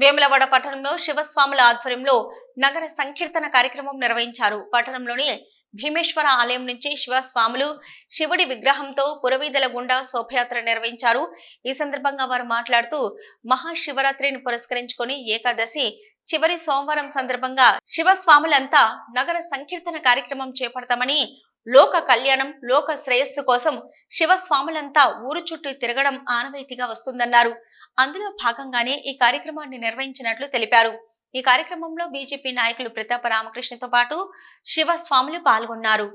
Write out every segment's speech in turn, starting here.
వేములవాడ పట్టణంలో శివస్వాముల ఆధ్వర్యంలో నగర సంకీర్తన కార్యక్రమం నిర్వహించారు. పట్టణంలోని భీమేశ్వర ఆలయం నుంచి శివస్వాములు శివుడి విగ్రహంతో పురవీధుల గుండా శోభయాత్ర నిర్వహించారు. ఈ సందర్భంగా వారు మాట్లాడుతూ మహాశివరాత్రిని పురస్కరించుకొని ఏకాదశి చివరి సోమవారం సందర్భంగా శివస్వాములంతా నగర సంకీర్తన కార్యక్రమం చేపడతామని లోక కళ్యాణం లోక శ్రేయస్సు కోసం శివస్వాములంతా ఊరు చుట్టూ తిరగడం ఆనవాయితీగా వస్తుందన్నారు. అందులో భాగంగానే ఈ కార్యక్రమాన్ని నిర్వహించినట్లు తెలిపారు. ఈ కార్యక్రమంలో బీజేపీ నాయకులు ప్రతాప రామకృష్ణతో పాటు శివస్వాములు పాల్గొన్నారు.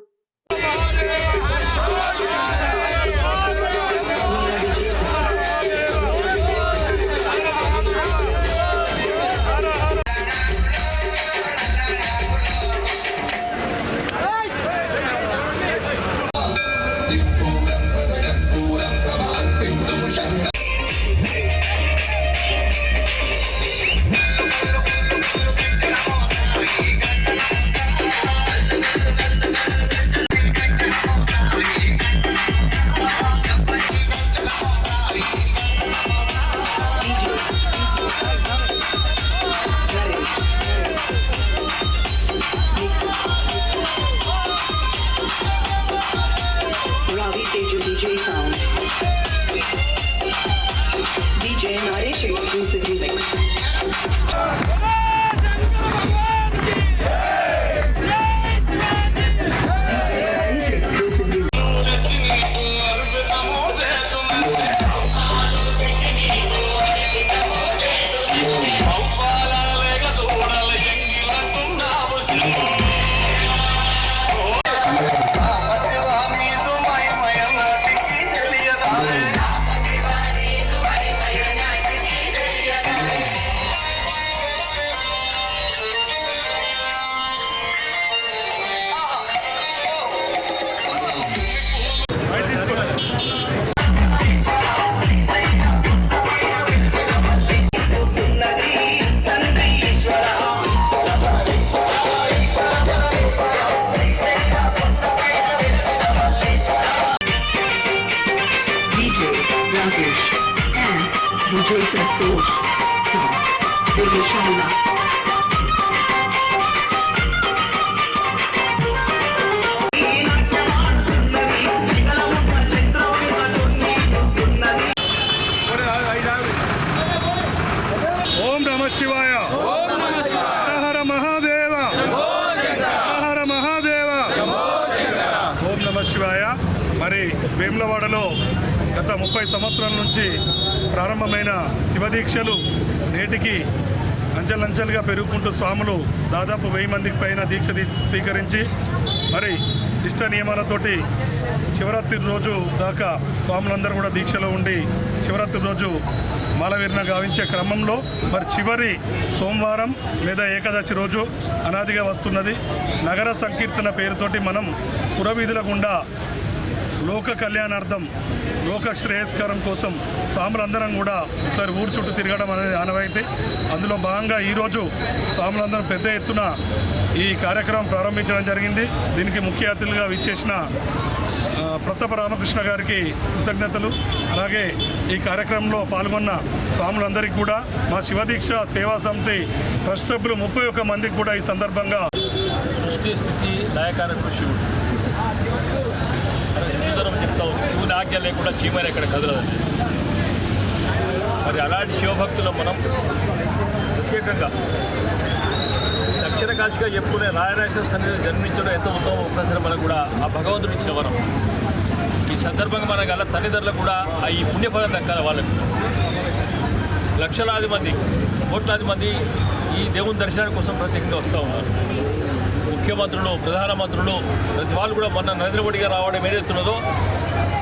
నమ శివాయ. హర మహాదేవ. హర మహాదేవ. ఓం నమ శివాయ. మరి వేములవాడలో గత ముప్పై సంవత్సరాల నుంచి ప్రారంభమైన శివదీక్షలు నేటికి అంచెలంచెలుగా పెరుగుకుంటూ స్వాములు దాదాపు వెయ్యి మందికి పైన దీక్ష స్వీకరించి మరి ఇష్ట నియమాలతోటి శివరాత్రి రోజు దాకా స్వాములందరూ కూడా దీక్షలో ఉండి శివరాత్రి రోజు మాలవీరణ గావించే క్రమంలో మరి చివరి సోమవారం లేదా ఏకాదశి రోజు అనాదిగా వస్తున్నది. నగర సంకీర్తన పేరుతోటి మనం పురవీధుల గుండా లోక కళ్యాణార్థం లోక శ్రేయస్కరం కోసం స్వాములందరం కూడా ఒకసారి ఊరు చుట్టూ తిరగడం అనేది ఆనవాయితీ. అందులో భాగంగా ఈరోజు స్వాములందరం పెద్ద ఎత్తున ఈ కార్యక్రమం ప్రారంభించడం జరిగింది. దీనికి ముఖ్య అతిథులుగా విచ్చేసిన ప్రతాప రామకృష్ణ గారికి కృతజ్ఞతలు. అలాగే ఈ కార్యక్రమంలో పాల్గొన్న స్వాములందరికీ కూడా మా శివదీక్ష సేవా సమితి ట్రస్ట్ సభ్యులు ముప్పై ఒక్క మందికి కూడా ఈ సందర్భంగా సృష్టి స్థితి దయకార శివుడు మనం హిందూధర్మం శివుని ఆజ్ఞ లేకుండా చీమని ఇక్కడ కదలదండి? మరి అలాంటి శివభక్తులు మనం ప్రత్యేకంగా దక్షిణ కాశిగా చెప్పుకునే రాయరాజేశ్వర సన్నిధిలో జన్మించడం ఎంతో ఉత్తమ అవకాశం మనకు కూడా ఆ భగవంతుడు ఇచ్చిన వరం. ఈ సందర్భంగా మన గల తల్లిదండ్రులకు కూడా ఆ ఈ పుణ్యఫలం దక్కాలి వాళ్ళకు. లక్షలాది మంది కోట్లాది మంది ఈ దేవుని దర్శనం కోసం ప్రత్యేకంగా వస్తూ ఉన్నారు. ముఖ్యమంత్రులు ప్రధానమంత్రులు ప్రతి వాళ్ళు కూడా మొన్న నరేంద్ర మోడీ గారు రావడం ఏదైతున్నదో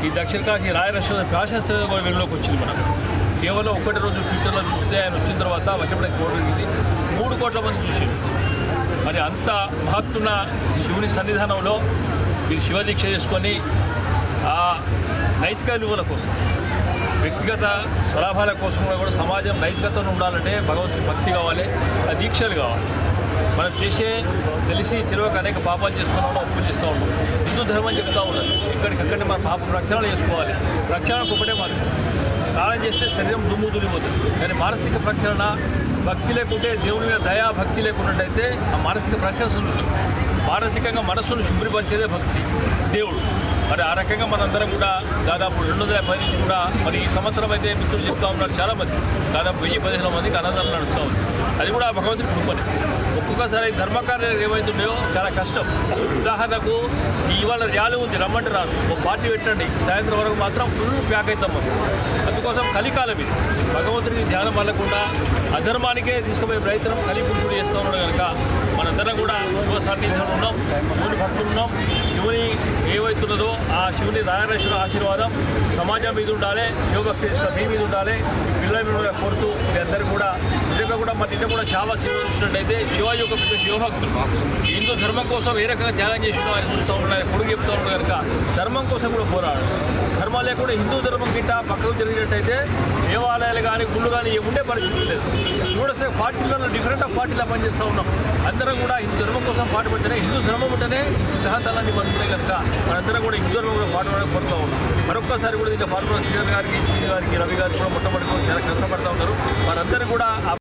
ఈ దక్షిణ కాశీ రాయరాష్ట్ర ప్రాశస్త వెలుగులోకి వచ్చింది మనం కేవలం ఒకటి రోజు ట్విట్టర్లో చూస్తే ఆయన వచ్చిన తర్వాత వశపడే కోరింది మూడు కోట్ల మంది చూసారు మరి అంత మహత్తున్న శివుని సన్నిధానంలో మీరు శివదీక్ష చేసుకొని ఆ నైతిక విలువల కోసం వ్యక్తిగత స్వలాభాల కోసం కూడా సమాజం నైతికతను ఉండాలంటే భగవంతుని భక్తి కావాలి ఆ దీక్షలు కావాలి. మనం చేసే తెలిసి తెలియక అనేక పాపాలు చేస్తూ ఉంటాం అప్పులు చేస్తూ ఉంటాం హిందూ ధర్మం చెప్తూ ఉన్నది ఇక్కడికక్కడే మన పాపం రక్షణ చేసుకోవాలి. రక్షణకు ఒకటే మార్గం స్నానం చేస్తే శరీరం దుమ్ము దులిపోతుంది. కానీ మానసిక ప్రక్షాళన భక్తి లేకుంటే దేవుని మీద దయా భక్తి లేకున్నట్టయితే ఆ మానసిక ప్రక్షణ మానసికంగా మనస్సును శుభ్రపరిచేదే భక్తి. దేవుడు. మరి ఆ రకంగా మనందరం కూడా దాదాపు రెండు వందల పది నుంచి కూడా మరి ఈ సంవత్సరం అయితే మిత్రులు చెప్తా ఉన్నారు చాలా మంది దాదాపు వెయ్యి పదిహేను మందికి అన్నదానం నడుస్తూ ఉంది అది కూడా ఆ భగవంతుడి కృపని. ఒక్కొక్కసారి ధర్మకార్యాలు ఏమైతుండేవో చాలా కష్టం. ఉదాహరణకు ఇవాళ ర్యాలీ ఉంది రమ్మంటే రాదు. ఒక పార్టీ పెట్టండి సాయంత్రం వరకు మాత్రం ఫుల్ ప్యాక్ అవుతాం మనం. అందుకోసం కలికాలం ఇది. భగవంతుడికి ధ్యానం వల్లకుండా అధర్మానికే తీసుకుపోయే ప్రయత్నం కలి పురుషుడు చేస్తూ ఉన్నాడు కనుక అందరం కూడా యువ సన్నిధిలో ఉన్నాం. శివుని భక్తులు ఉన్నాం. శివుని ఏవైతున్నదో ఆ శివుని రాయరేశ్వర ఆశీర్వాదం సమాజం మీద ఉండాలి శివభక్తి మీ మీద ఉండాలి. పిల్లల మీద కోరుతూ మీ అందరూ కూడా నిజంగా కూడా మన నిన్న కూడా చాలా శివ చూసినట్టయితే శివ యొక్క పెద్ద శివభక్తులు. హిందూ ధర్మం కోసం ఏ రకంగా త్యాగం చేసినా ఆయన చూస్తూ ఉన్నారు పొడుగు చెప్తూ ఉన్నారు కనుక ధర్మం కోసం కూడా పోరాడు ధర్మాలు లేకుండా హిందూ ధర్మం గిట్ట పక్కకు జరిగినట్టయితే దేవాలయాలు కానీ గుళ్ళు కానీ ఉండే పరిస్థితి లేదు. చూడసే పార్టీలలో డిఫరెంట్ ఆఫ్ పార్టీలా పనిచేస్తూ ఉన్నాం. అందరం కూడా హిందూ ధర్మం కోసం పాటుపడితేనే హిందూ ధర్మం ఉంటేనే ఈ సిద్ధాంతాలన్నీ మనసులే కనుక మనందరం కూడా హిందూ ధర్మం కూడా పాటుపడడానికి కోరుతూ ఉన్నాం. మరొక్కసారి కూడా దీంట్లో పాల్గొన్న శ్రీధర్ గారికి శ్రీ గారికి రవి గారికి కూడా మొట్టమొదటి చాలా కష్టపడతా ఉన్నారు. వారందరూ కూడా